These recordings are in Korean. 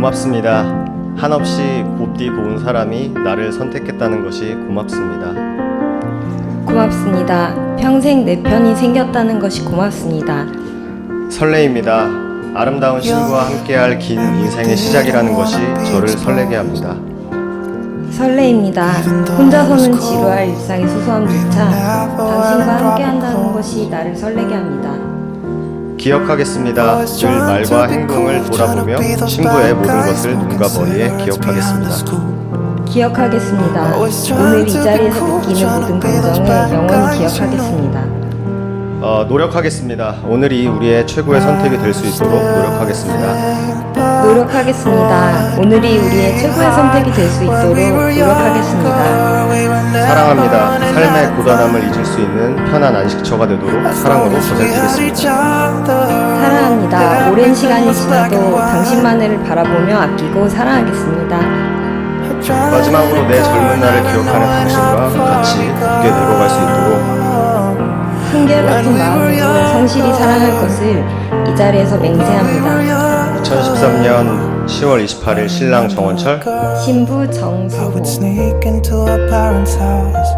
고맙습니다. 한없이 곱디 고운 사람이 나를 선택했다는 것이 고맙습니다. 고맙습니다. 평생 내 편이 생겼다는 것이 고맙습니다. 설레입니다. 아름다운 신부와 함께할 긴 인생의 시작이라는 것이 저를 설레게 합니다. 설레입니다. 혼자서는 지루할 일상의 소소함조차 당신과 함께한다는 것이 나를 설레게 합니다. 기억하겠습니다. 늘 말과 행동을 돌아보며 신부의 모든 것을 눈과 머리에 기억하겠습니다. 기억하겠습니다. 오늘 이 자리에서 느끼는 모든 감정을 영원히 기억하겠습니다. 어, 노력하겠습니다. 오늘이 우리의 최고의 선택이 될 수 있도록 노력하겠습니다. 노력하겠습니다. 오늘이 우리의 최고의 선택이 될 수 있도록 노력하겠습니다. 사랑합니다. 삶의 고단함을 잊을 수 있는 편한 안식처가 되도록 사랑으로 보살피겠습니다. 사랑합니다. 오랜 시간이 지나도 당신만을 바라보며 아끼고 사랑하겠습니다. 마지막으로 내 젊은 날을 기억하는 한결같은 마음으로 성실히 사랑할 것을 이 자리에서 맹세합니다. 2013년 10월 28일 신랑 정원철 신부 I 정수호 would sneak into our parents' house.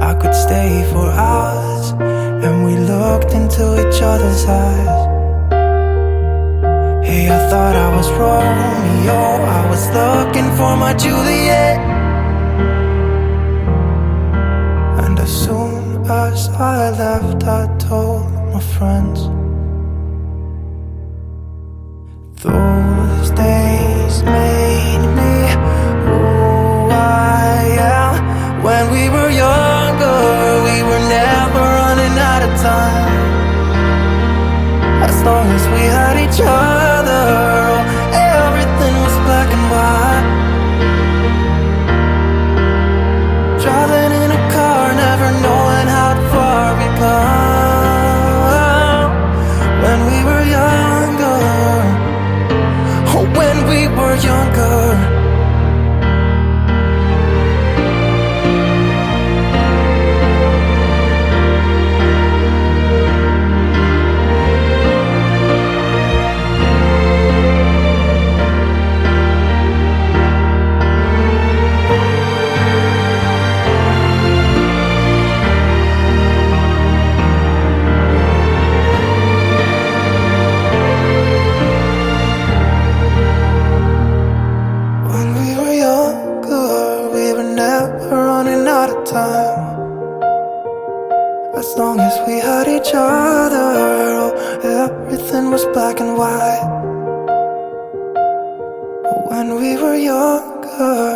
I could stay for hours, and we looked into each other's eyes. Hey, I thought I was Romeo, I was looking for my Juliet. Friends. Those days made me who I am. When we were younger, we were never running out of time. As long as we had each other, As long as we had each other, oh, everything was black and white. When we were younger.